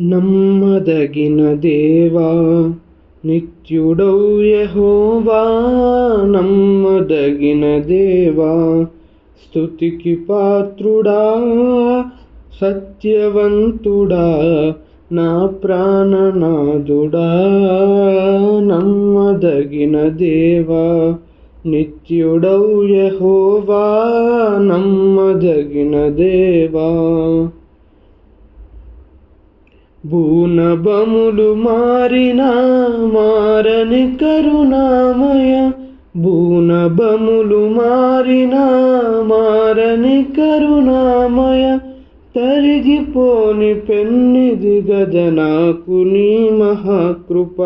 నమ్మదగిన దేవా నిత్యుడౌ యహోవా నమ్మదగిన దేవా స్తుతికి పాత్రుడా సత్యవంతుడా నా ప్రాణనాథుడా నమ్మదగిన దేవా నిత్యుడౌ యహోవా నమ్మదగిన దేవా భూనభములు మారిన మారని కరుణామయ. భూనభములు మారిన మారని కరుణామయ. తరిగిపోని పెన్నిది గజనాకు నీ మహాకృప.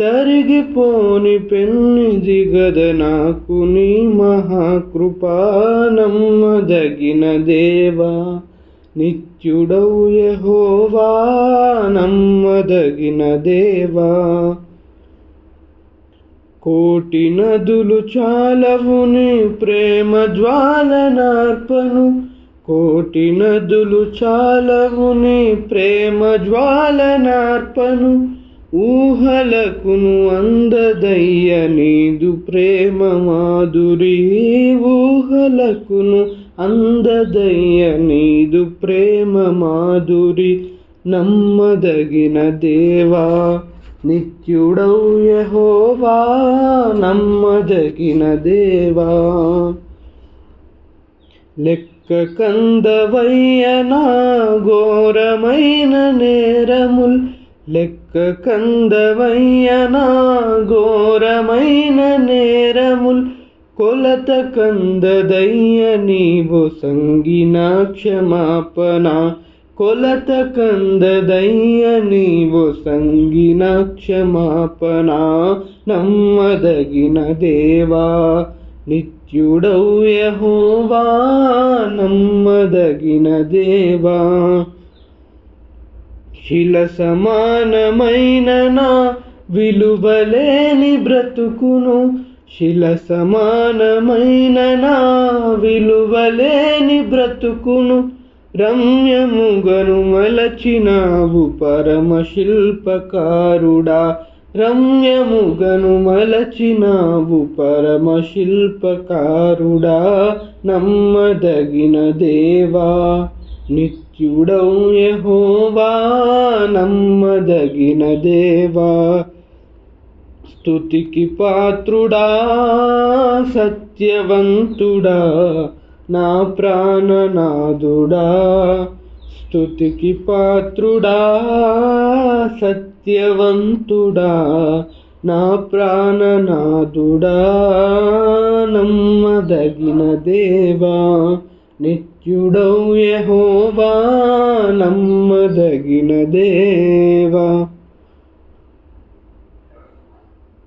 తరిగిపోని పెన్నిది గదనాకు నీ మహాకృప. నమ్మదగిన దేవా నిత్యుడౌ యహోవా నమ్మదగిన దేవా. కోటి నదులు చాలవుని ప్రేమ జ్వాలనార్పను కోటి నదులు చాలవుని ప్రేమ జ్వాలనార్పను ఊహలకును అందదయ్య నీదు ప్రేమ మాధురి. ఊహలకును అందదయ్య నీదు ప్రేమ మాధురి నమ్మదగిన దేవా నిత్యుడౌ యహోవా నమ్మదగిన దేవా. లెక్క కందవయ్యనా ఘోరమైన నేరముల్ లెక్క కందవయ్యనా ఘోరమైన నేరముల్ కొలత కందదయ్య నీవు సంగిన క్షమాపణ కొలత కందదయ్య నీవు సంగిన క్షమాపణ నమ్మదగిన దేవా నిత్యుడౌ యహోవా నమ్మదగిన దేవా శిల సమానమైన నా విలువలేని బ్రతుకును శిల సమానమైన నా విలువలేని బ్రతుకును రమ్యముగను మలచినావు పరమ శిల్పకారుడా రమ్యముగను మలచినావు పరమ శిల్పకారుడా నమ్మదగిన దేవా నిత్యుడౌ యహోవా నమ్మదగిన దేవా. స్తుతికి పాత్రుడా సత్యవంతుడా నా ప్రాణనాథుడా స్తుతికి పాత్రుడా సత్యవంతుడా నా ప్రాణనాథుడా నమ్మదగిన దేవా నిత్యుడౌ యహోవా నమ్మదగిన దేవా.